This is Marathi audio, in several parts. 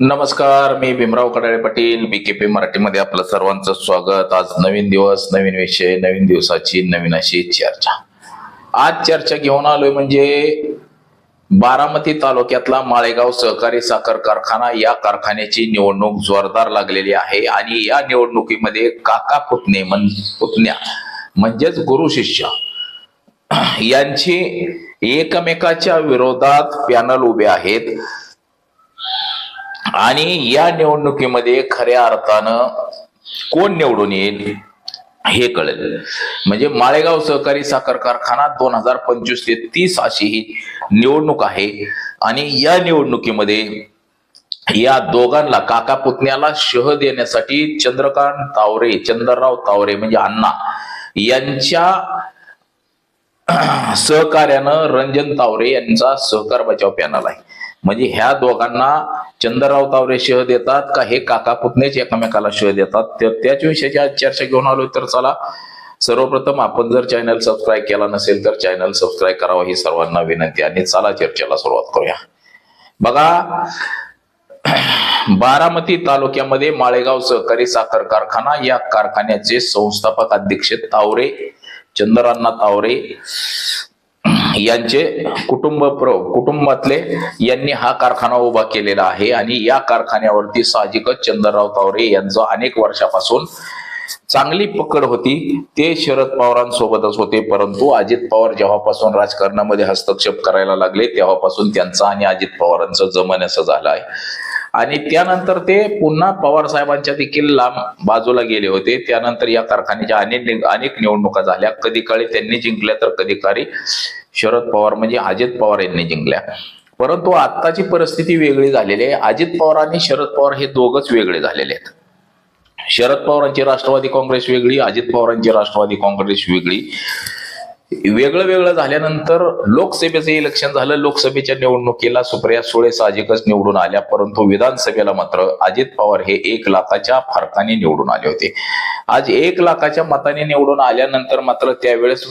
नमस्कार मी भीमराव कडाळे पाटील बीकेपी मराठीमध्ये आपलं सर्वांचं स्वागत. आज नवीन दिवस नवीन विषय नवीन दिवसाची नवीन अशी चर्चा. आज चर्चा घेऊन आलोय म्हणजे बारामती तालुक्यातला माळेगाव सहकारी साखर कारखाना या कारखान्याची निवडणूक जोरदार लागलेली आहे आणि या निवडणुकीमध्ये काका पुतणे म्हण पुतण्या म्हणजेच गुरु शिष्य यांची एकमेकाच्या विरोधात पॅनल उभे आहेत. आणि या निवडणुकीमध्ये खऱ्या अर्थानं कोण निवडून येईल हे कळेल. म्हणजे माळेगाव सहकारी साखर कारखाना दोन हजार पंचवीस ते तीस अशी ही निवडणूक आहे. आणि या निवडणुकीमध्ये या दोघांना काका पुतण्याला शह देण्यासाठी चंद्रकांत तावरे चंद्रराव तावरे म्हणजे अण्णा यांच्या सहकार्यानं रंजन तावरे यांचा सहकार बचाव पॅनल आहे. म्हणजे ह्या दोघांना चंद्रराव तावरे शह देतात का हे काका पुतणेच एकमेकाला शह देतात? त्याच विषयाची आज चर्चा घेऊन आलो तर चला सर्वप्रथम आपण जर चॅनल सबस्क्राईब केला नसेल तर चॅनल सबस्क्राईब करावा ही सर्वांना विनंती आणि चला चर्चेला सुरुवात करूया. बघा बारामती तालुक्यामध्ये माळेगाव सहकारी साखर कारखाना या कारखान्याचे संस्थापक अध्यक्ष तावरे चंद्रांना तावरे यांचे कुटुंब प्र कुटुंबातले यांनी हा कारखाना उभा केलेला आहे आणि या कारखान्यावरती साहजिकच चंद्रराव तावरे यांचं अनेक वर्षापासून चांगली पकड होती. ते शरद पवारांसोबतच होते परंतु अजित पवार जेव्हापासून राजकारणामध्ये हस्तक्षेप करायला लागले तेव्हापासून त्यांचा आणि अजित पवारांचं असं झालं आहे. आणि त्यानंतर ते पुन्हा पवार साहेबांच्या देखील लांब बाजूला गेले होते. त्यानंतर या कारखान्याच्या अनेक अनेक निवडणुका झाल्या. कधी काळी त्यांनी जिंकल्या तर कधी काळी शरद पवार म्हणजे अजित पवार यांनी जिंकल्या. परंतु आत्ताची परिस्थिती वेगळी झालेली आहे. अजित पवार आणि शरद पवार हे दोघच वेगळे झालेले आहेत. शरद पवारांची राष्ट्रवादी काँग्रेस वेगळी अजित पवारांची राष्ट्रवादी काँग्रेस वेगळी. वेगळं वेगळं झाल्यानंतर लोकसभेचं इलेक्शन झालं. लोकसभेच्या निवडणुकीला सुप्रिया सुळे साहजिकच निवडून आल्या. परंतु विधानसभेला मात्र अजित पवार हे एक लाखाच्या फरकाने निवडून आले होते. आज एक लाखाच्या मताने निवडून आल्यानंतर मात्र त्यावेळेस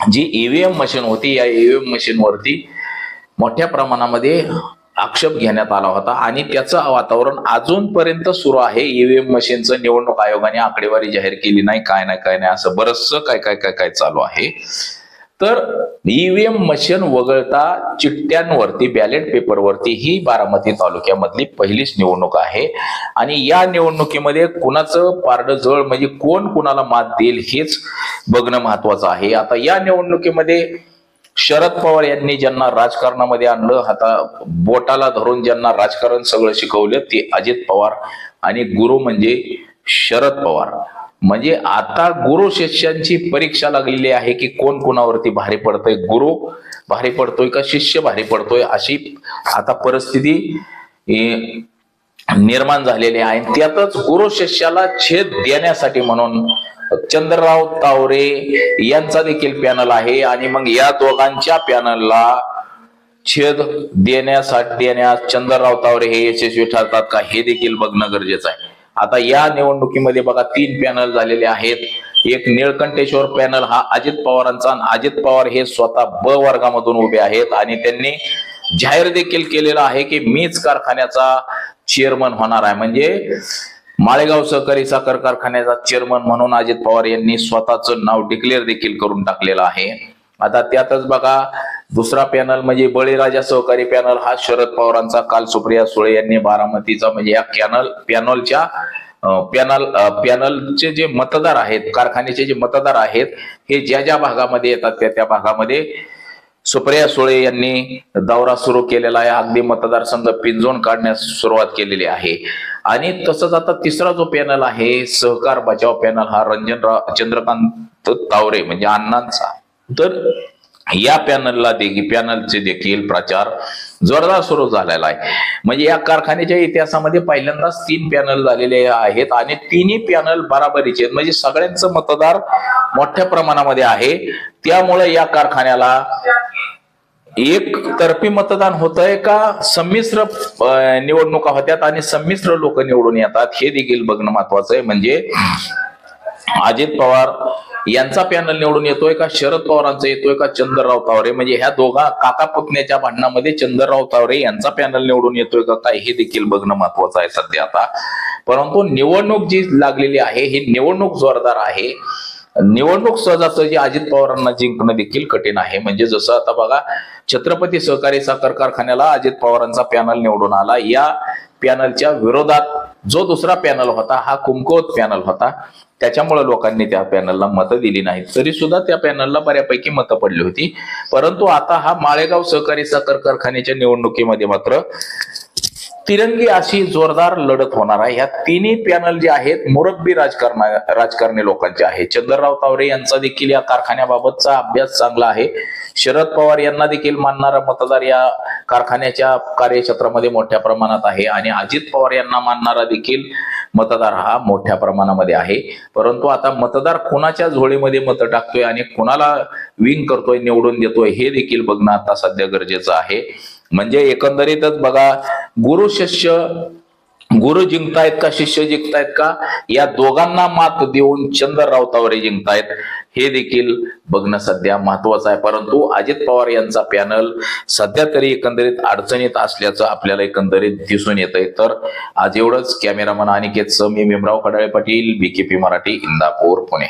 जी ईव्हीएम मशीन होती या ईव्हीएम मशीन वरती मोठ्या प्रमाणामध्ये आक्षेप घेण्यात आला होता आणि त्याचं वातावरण अजूनपर्यंत सुरू आहे. ईव्हीएम मशीनचं निवडणूक आयोगाने आकडेवारी जाहीर केली नाही काय नाही काय नाही असं बरचसं काय काय काय काय चालू आहे. तर ईव्हीएम मशीन वगळता चिठ्ठ्यांवरती बॅलेट पेपरवरती ही बारामती तालुक्यामधली पहिलीच निवडणूक आहे. आणि या निवडणुकीमध्ये कुणाचं पारड जळ म्हणजे कोण कुणाला मात देईल हेच बघणं महत्वाचं आहे. आता या निवडणुकीमध्ये शरद पवार यांनी ज्यांना राजकारणामध्ये आणलं आता बोटाला धरून ज्यांना राजकारण सगळं शिकवलं ते अजित पवार आणि गुरु म्हणजे शरद पवार. म्हणजे आता गुरु शिष्यांची परीक्षा लागलेली आहे की कोण कोणावरती भारी पडतोय? गुरु भारी पडतोय का शिष्य भारी पडतोय अशी आता परिस्थिती निर्माण झालेली आहे. त्यातच गुरु शिष्याला छेद देण्यासाठी म्हणून चंद्रराव तावरे यांचा देखील पॅनल आहे आणि मग या दोघांच्या पॅनलला छेद देण्यासाठी देण्यास चंद्रराव तावरे हे यशस्वी ठरतात का हे देखील बघणं गरजेचं आहे. आता या निवडणुकीमध्ये बघा तीन पॅनल झालेले आहेत. एक निळकंठेश्वर पॅनल हा अजित पवारांचा अजित पवार हे स्वतः ब वर्गामधून उभे आहेत आणि त्यांनी जाहीर देखील केलेलं आहे की मीच कारखान्याचा चेअरमन होणार आहे. म्हणजे माळेगाव सहकारी साखर कारखान्याचा चेअरमन म्हणून अजित पवार यांनी स्वतःचं नाव डिक्लेअर देखील करून टाकलेलं आहे. आता त्यातच बघा दुसरा पॅनल म्हणजे बळीराजा सहकारी पॅनल हा शरद पवारांचा काल सुप्रिया सुळे यांनी बारामतीचा म्हणजे या कॅनल पॅनलच्या पॅनल पॅनलचे जे मतदार आहेत कारखान्याचे जे मतदार आहेत हे ज्या ज्या भागामध्ये येतात त्या त्या भागामध्ये सुप्रिया सुळे यांनी दौरा सुरू केलेला आहे. अगदी मतदारसंघ पिंजून काढण्यास सुरुवात केलेली आहे. आणि तसंच आता तिसरा जो पॅनल आहे सहकार बचाव पॅनल हा रंजन चंद्रकांत तावरे म्हणजे अण्णांचा. तर या पॅनलला देखील पॅनलचे देखील प्रचार जोरदार सुरू झालेला आहे. म्हणजे या कारखान्याच्या इतिहासामध्ये पहिल्यांदाच तीन पॅनल झालेले आहेत आणि तिन्ही पॅनल बराबरीचे आहेत. म्हणजे सगळ्यांचं मतदार मोठ्या प्रमाणामध्ये आहे. त्यामुळे या कारखान्याला एक तर्फी मतदान होत आहे का? संमिश्र निवडणुका होत्यात आणि संमिश्र लोक निवडून येतात हे देखील बघणं महत्वाचं आहे. म्हणजे अजित पवार यांचा पॅनल निवडून येतोय का? शरद पवारांचा येतोय का? चंद्रराव तावरे? म्हणजे ह्या दोघा काका पुतण्याच्या भांडणामध्ये चंद्रराव तावरे यांचा पॅनल निवडून येतोय का? काय हे देखील बघणं महत्वाचं आहे सध्या आता. परंतु निवडणूक जी लागलेली आहे ही निवडणूक जोरदार आहे. निवडणूक सहजासहजी अजित पवारांना जिंकणं देखील कठीण आहे. म्हणजे जसं आता बघा छत्रपती सहकारी साखर कारखान्याला अजित पवारांचा पॅनल निवडून आला. या पॅनलच्या विरोधात जो दुसरा पॅनल होता हा कुमकुवत पॅनल होता. त्याच्यामुळे लोकांनी त्या पॅनलला मतं दिली नाहीत. तरी सुद्धा त्या पॅनलला बऱ्यापैकी मतं पडली होती. परंतु आता हा माळेगाव सहकारी साखर कारखान्याच्या निवडणुकीमध्ये मात्र तिरंगी अशी जोरदार लढत होणार आहे. ह्या तिन्ही पॅनल जे आहेत मुरब्बी राजकारण राजकारणी लोकांचे आहे. चंद्रराव तावरे यांचा देखील या कारखान्याबाबतचा अभ्यास चांगला आहे. शरद पवार यांना देखील मानणारा मतदार या कारखान्याच्या कार्यक्षेत्रामध्ये मोठ्या प्रमाणात आहे. आणि अजित पवार यांना मानणारा देखील मतदार हा मोठ्या प्रमाणामध्ये आहे. परंतु आता मतदार कोणाच्या झोळीमध्ये मतं टाकतोय आणि कोणाला विंग करतोय निवडून देतोय हे देखील बघणं आता सध्या गरजेचं आहे. म्हणजे एकंदरीतच बघा गुरु शिष्य गुरु जिंकतायत का शिष्य जिंकतायत का या दोघांना मात देऊन चंद्रराव तावरे जिंकतायत हे देखील बघणं सध्या महत्वाचं आहे. परंतु अजित पवार यांचा पॅनल सध्या तरी एकंदरीत अडचणीत असल्याचं आपल्याला एकंदरीत दिसून येत आहे तर आज एवढंच. कॅमेरामन अनिकेत सम मी भीमराव कडाळे पाटील बीकेपी मराठी इंदापूर पुणे.